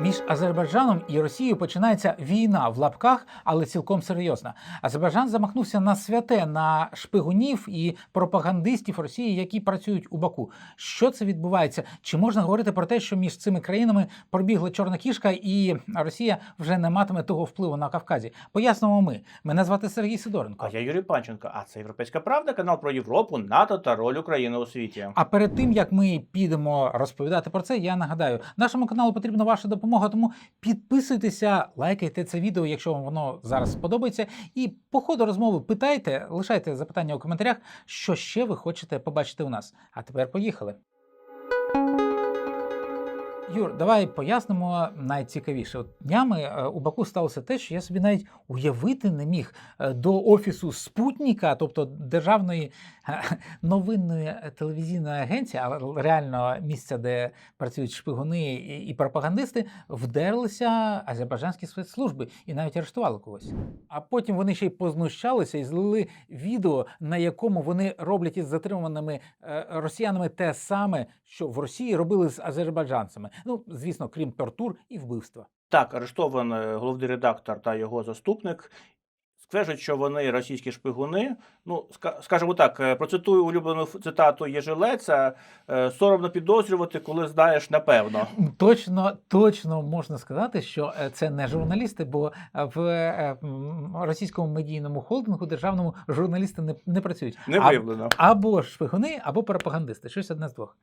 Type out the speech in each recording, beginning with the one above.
Між Азербайджаном і Росією починається війна в лапках, але цілком серйозна. Азербайджан замахнувся на святе, на шпигунів і пропагандистів Росії, які працюють у Баку. Що це відбувається? Чи можна говорити про те, що між цими країнами пробігла чорна кішка, і Росія вже не матиме того впливу на Кавказі? Пояснимо ми. Мене звати Сергій Сидоренко. А я Юрій Панченко. А це Європейська Правда, канал про Європу, НАТО та роль України у світі. А перед тим як ми підемо розповідати про це, я нагадаю, нашому каналу потрібна ваша допомога. Тому підписуйтеся, лайкайте це відео, якщо вам воно зараз сподобається. І по ходу розмови питайте, лишайте запитання у коментарях, що ще ви хочете побачити у нас. А тепер поїхали. Юр, давай пояснимо найцікавіше. От днями е, у Баку сталося те, що я собі навіть уявити не міг е, до офісу Спутніка, тобто державної е, новинної телевізійної агенції, але реально місця, де працюють шпигуни і, пропагандисти, вдерлися азербайджанські спецслужби і навіть арештували когось. А потім вони ще й познущалися і злили відео, на якому вони роблять із затриманими росіянами те саме, що в Росії робили з азербайджанцями. Ну, звісно, крім тортур і вбивства. Так, арештований головний редактор та його заступник. Стверджують, що вони російські шпигуни. Ну, ска- скажімо так, е, процитую улюблену цитату Єжелеця: е, соромно підозрювати, коли знаєш напевно. Точно, точно можна сказати, що е, це не журналісти, бо в російському медійному холдингу державному журналісти не, не працюють. Не виявлено. або шпигуни, або пропагандисти. Щось одне з двох.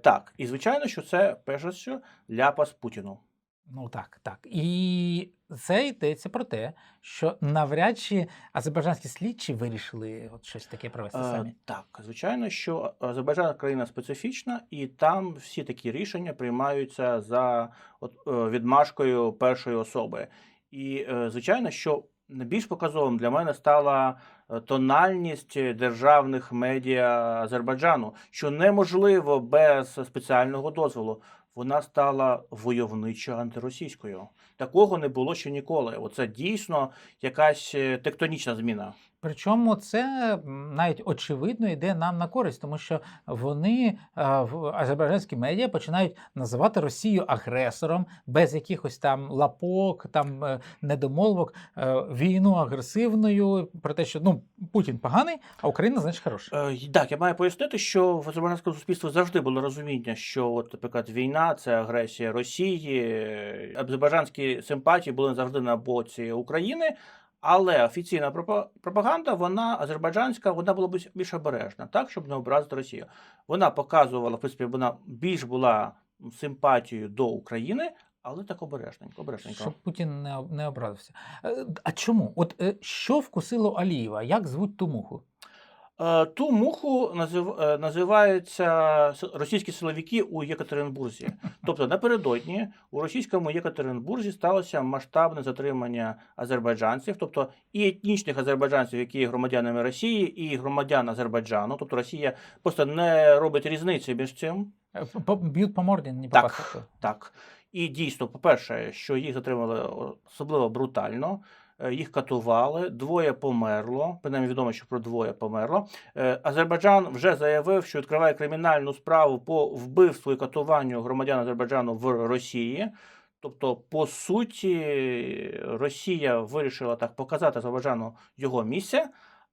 Так, і звичайно, що це перш за все ляпас Путіну. Ну так, так. І це йдеться про те, що навряд чи азербайджанські слідчі вирішили от щось таке провести Е, самі. Так, звичайно, що Азербайджан країна специфічна, і там всі такі рішення приймаються за от, е, відмашкою першої особи. І е, звичайно, що найбільш показовим для мене стала е, тональність державних медіа Азербайджану, що неможливо без спеціального дозволу. Вона стала войовничо антиросійською. Такого не було ще ніколи. Оце дійсно якась е, тектонічна зміна. Причому це навіть очевидно йде нам на користь, тому що вони в азербайджанські медіа починають називати Росію агресором без якихось там лапок, там е, недомолвок, е, війну агресивною, про те, що ну Путін поганий, а Україна значить хороша. Е, Так, я маю пояснити, що в азербайджанському суспільстві завжди було розуміння, що, от, наприклад, війна це агресія Росії. е, Азербайджанські симпатії були завжди на боці України. Але офіційна пропа- пропаганда, вона азербайджанська, вона була більш обережна, так, щоб не образити Росію. Вона показувала, в принципі, вона більш була симпатією до України, але так обережненько, обережненько. Щоб Путін не, не образився. Е, А чому? От е, що вкусило Алієва? Як звуть ту муху? Е, Ту муху назив, е, називаються російські силовики у Єкатеринбурзі. Тобто напередодні у російському Єкатеринбурзі сталося масштабне затримання азербайджанців, тобто і етнічних азербайджанців, які є громадянами Росії, і громадян Азербайджану. Тобто Росія просто не робить різниці між цим. Е, по- Б'ють по морді, не по Так, так. І дійсно, по-перше, що їх затримали особливо брутально. Е, Їх катували, двоє померло. Принаймні відомо, що про двоє померло. Е, Азербайджан вже заявив, що відкриває кримінальну справу по вбивству і катуванню громадян Азербайджану в Росії. Тобто, по суті, Росія вирішила так показати Азербайджану його місце,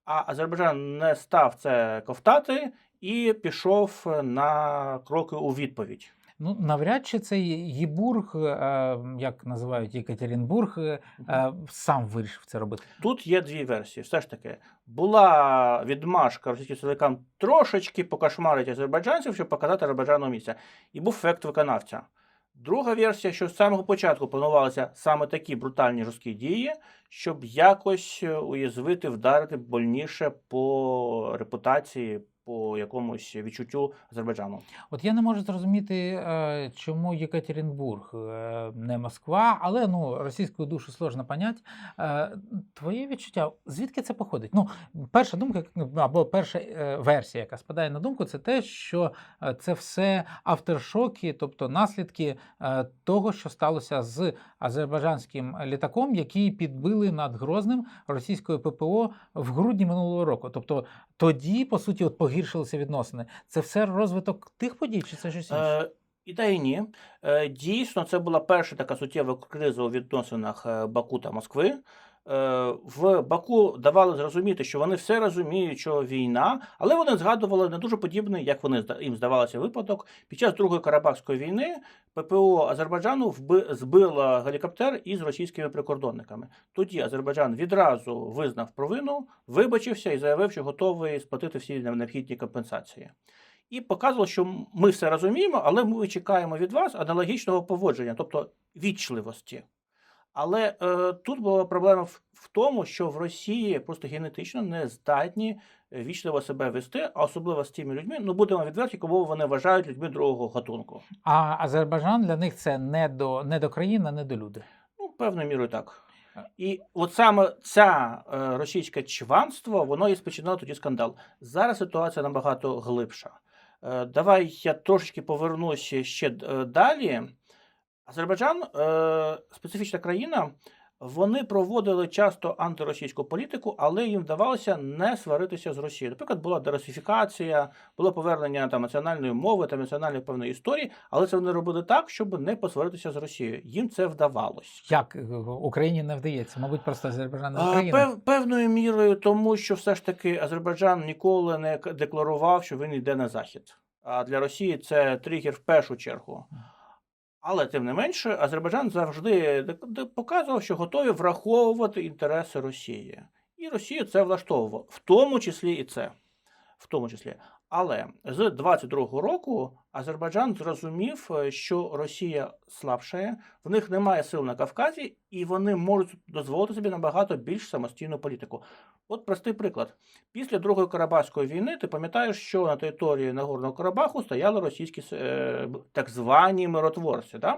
а Азербайджан не став це ковтати і пішов на кроки у відповідь. Ну, навряд чи цей Єбург, е, як називають Єкатеринбург, е, е, сам вирішив це робити. Тут є дві версії. Все ж таки, була відмашка російським силовикам трошечки покошмарити азербайджанців, щоб показати Азербайджану місце. І був ефект виконавця. Друга версія, що з самого початку планувалися саме такі брутальні жорсткі дії, щоб якось е, уязвити, вдарити больніше по репутації, по якомусь відчуттю Азербайджану. От я не можу зрозуміти, е, чому Єкатеринбург, е, не Москва, але ну, російську душу сложно понять. Е, Твоє відчуття, звідки це походить? Ну, перша думка, або перша версія, яка спадає на думку, це те, що це все авторшоки, тобто наслідки того, що сталося з азербайджанським літаком, який підбили над Грозним російською ППО в грудні минулого року. Тобто тоді, по суті, от погіршилися відносини. Це все розвиток тих подій, чи це щось інше? Е, І та і ні. Е, Дійсно, це була перша така суттєва криза у відносинах е, Баку та Москви. Е, В Баку давали зрозуміти, що вони все розуміють, що війна, але вони згадували не дуже подібний, як вони їм здавалося, випадок. Під час Другої Карабахської війни ППО Азербайджану збила гелікоптер із російськими прикордонниками. Тоді Азербайджан відразу визнав провину, вибачився і заявив, що готовий сплатити всі необхідні компенсації. І показувало, що ми все розуміємо, але ми чекаємо від вас аналогічного поводження, тобто вічливості. Але е, тут була проблема в, в тому, що в Росії просто генетично не здатні вічливо себе вести, а особливо з тими людьми, ну будемо відверті, кого вони вважають людьми другого гатунку. А Азербайджан для них це не до не до країни, не до люди. Ну, певною мірою так. І от саме ця е, російське чванство, воно і спочинало тоді скандал. Зараз ситуація набагато глибша. Е, давай я трошечки повернуся ще е, далі. Азербайджан е, специфічна країна. Вони проводили часто антиросійську політику, але їм вдавалося не сваритися з Росією. Наприклад, була дерусифікація, було повернення там національної мови та національної певної історії, але це вони робили так, щоб не посваритися з Росією. Їм це вдавалось. Як е, Україні не вдається? Мабуть, просто Азербайджан не Україна. пев, певною мірою, тому що все ж таки Азербайджан ніколи не декларував, що він йде на захід. А для Росії це тригер в першу чергу. Але тим не менше, Азербайджан завжди показував, що готові враховувати інтереси Росії. І Росію це влаштовувало, в тому числі і це. В тому числі. Але з 22-го року Азербайджан зрозумів, е, що Росія слабшає, в них немає сил на Кавказі, і вони можуть дозволити собі набагато більш самостійну політику. От простий приклад. Після Другої Карабахської війни ти пам'ятаєш, що на території Нагорного Карабаху стояли російські е, так звані миротворці. Да?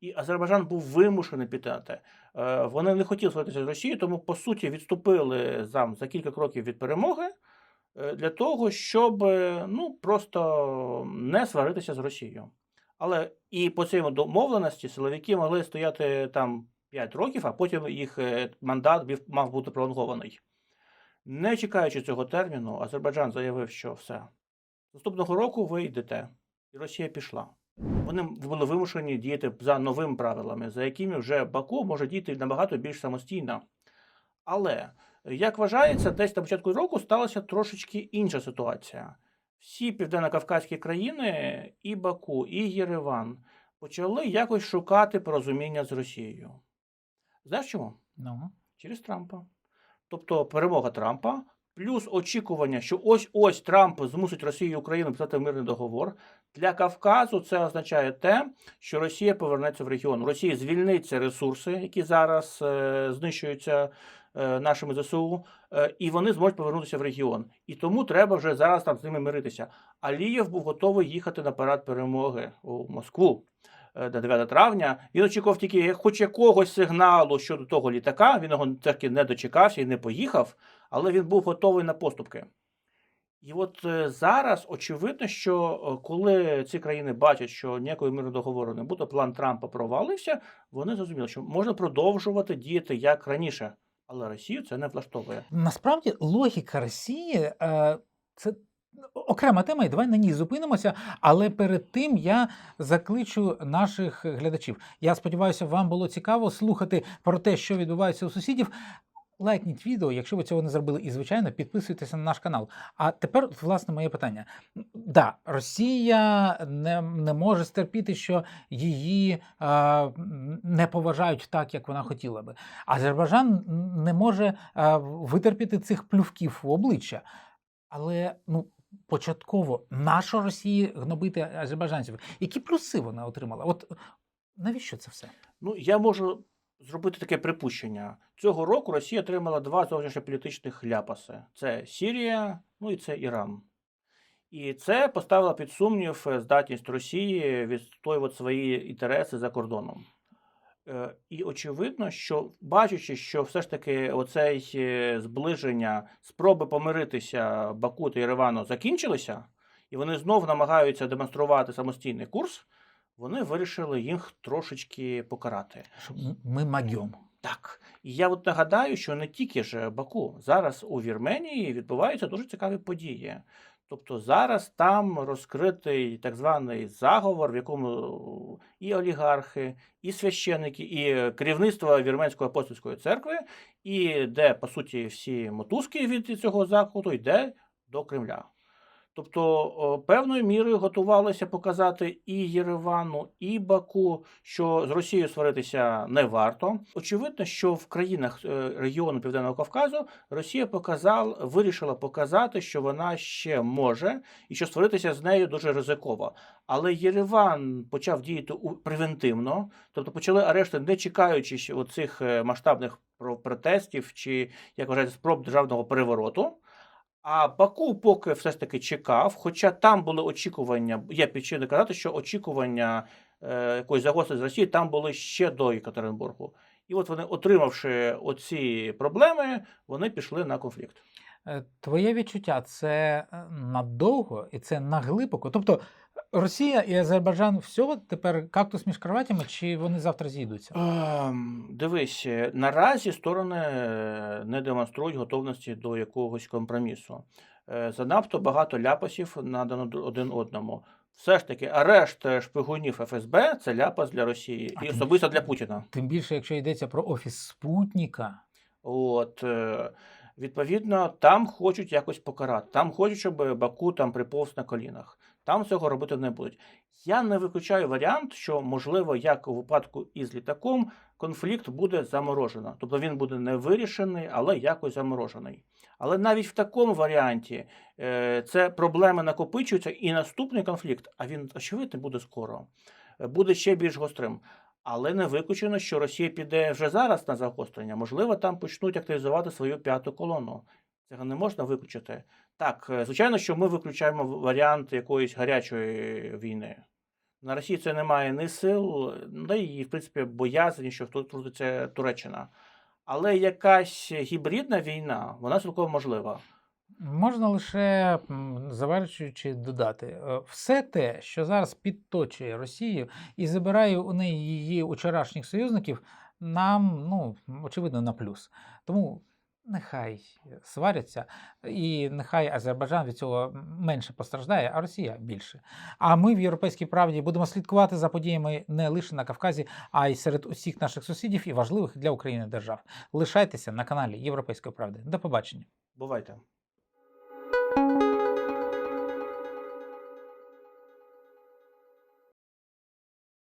І Азербайджан був вимушений піти на те. Е, Вони не хотіли сваритися з Росією, тому по суті відступили за, за кілька кроків від перемоги для того, щоб е, ну, просто не сваритися з Росією. Але і по цій домовленості силовики могли стояти там 5 років, а потім їх е, мандат мав бути пролонгований. Не чекаючи цього терміну, Азербайджан заявив, що все. Наступного року ви йдете, і Росія пішла. Вони були вимушені діяти за новими правилами, за якими вже Баку може діяти набагато більш самостійно. Але, як вважається, десь на початку року сталася трошечки інша ситуація. Всі південно-кавказькі країни, і Баку, і Єреван, почали якось шукати порозуміння з Росією. Знаєш чому? Ну. Через Трампа. Тобто перемога Трампа, плюс очікування, що ось ось Трамп змусить Росію і Україну писати мирний договор. Для Кавказу це означає те, що Росія повернеться в регіон. Росія звільниться ресурси, які зараз е, знищуються нашими ЗСУ, е, і вони зможуть повернутися в регіон. І тому треба вже зараз там з ними миритися. Алієв був готовий їхати на парад перемоги у Москву е, до 9 травня. Він очікував тільки хоч якогось сигналу щодо того літака. Він його таки не дочекався і не поїхав, але він був готовий на поступки. І от е, зараз очевидно, що е, коли ці країни бачать, що ніякого мирного договору не буде, план Трампа провалився, вони зрозуміли, що можна продовжувати діяти як раніше. Але Росію це не влаштовує. Насправді логіка Росії е, це окрема тема, і давай на ній зупинимося. Але перед тим я закличу наших глядачів. Я сподіваюся, вам було цікаво слухати про те, що відбувається у сусідів. Лайкніть відео, якщо ви цього не зробили, і звичайно підписуйтеся на наш канал. А тепер, власне, моє питання. Да, Росія не, не може стерпіти, що її е, не поважають так, як вона хотіла би. Азербайджан не може е, витерпіти цих плювків в обличчя. Але ну, початково нащо Росії гнобити азербайджанців? Які плюси вона отримала? От навіщо це все? Ну, я можу зробити таке припущення. Цього року Росія отримала два зовнішньополітичних ляпаси: це Сірія, ну і це Іран. І це поставило під сумнів е, здатність Росії відстоювати свої інтереси за кордоном. Е, І очевидно, що бачачи, що все ж таки оцей е, зближення, спроби помиритися Баку та Єревану закінчилися, і вони знов намагаються демонструвати самостійний курс, вони вирішили їх трошечки покарати. Ми магьом. Так, і я от нагадаю, що не тільки ж Баку. Зараз у Вірменії відбуваються дуже цікаві події. Тобто зараз там розкритий так званий заговор, в якому і олігархи, і священники, і керівництво Вірменської апостольської церкви, і де, по суті, всі мотузки від цього заходу йде до Кремля. Тобто, певною мірою готувалися показати і Єревану, і Баку, що з Росією сваритися не варто. Очевидно, що в країнах е, регіону Південного Кавказу Росія показала, вирішила показати, що вона ще може, і що сваритися з нею дуже ризиково. Але Єреван почав діяти превентивно, тобто почали арешти, не чекаючи оцих е, масштабних про- протестів чи як вважається спроб державного перевороту. А Баку поки все ж таки чекав, хоча там були очікування, є причини казати, що очікування е, якоїсь загострення з Росії там були ще до Екатеринбургу. І от вони, отримавши оці проблеми, вони пішли на конфлікт. Е, Твоє відчуття це е, надовго і це наглибоко. Тобто Росія і Азербайджан всього тепер кактус між кроватями, чи вони завтра зійдуться? Ем, Дивись, е, наразі сторони не демонструють готовності до якогось компромісу. Занадто багато ляпасів надано один одному. Все ж таки, арешт шпигунів ФСБ це ляпас для Росії А і особисто для Путіна. Тим більше, якщо йдеться про офіс Спутника. От, відповідно, там хочуть якось покарати. Там хочуть, щоб Баку там приповз на колінах. Там цього робити не будуть. Я не виключаю варіант, що, можливо, як у випадку із літаком, конфлікт буде заморожено. Тобто він буде не вирішений, але якось заморожений. Але навіть в такому варіанті е, це проблеми накопичуються, і наступний конфлікт, а він, очевидно, буде скоро, е, буде ще більш гострим. Але не виключено, що Росія піде вже зараз на загострення. Можливо, там почнуть активізувати свою п'яту колону. Цього не можна виключити. Так, е, звичайно, що ми виключаємо варіант якоїсь гарячої війни. На Росії це немає ні сил, да і, в принципі, боязні, що тут втрутиться Туреччина. Але якась гібридна війна, вона цілком можлива. Можна лише завершуючи додати, е, все те, що зараз підточує Росію і забирає у неї її вчорашніх союзників, нам ну очевидно на плюс. Тому нехай сваряться, і нехай Азербайджан від цього менше постраждає, а Росія більше. А ми в Європейській правді будемо слідкувати за подіями не лише на Кавказі, а й серед усіх наших сусідів і важливих для України держав. Лишайтеся на каналі Європейської правди. До побачення. Бувайте.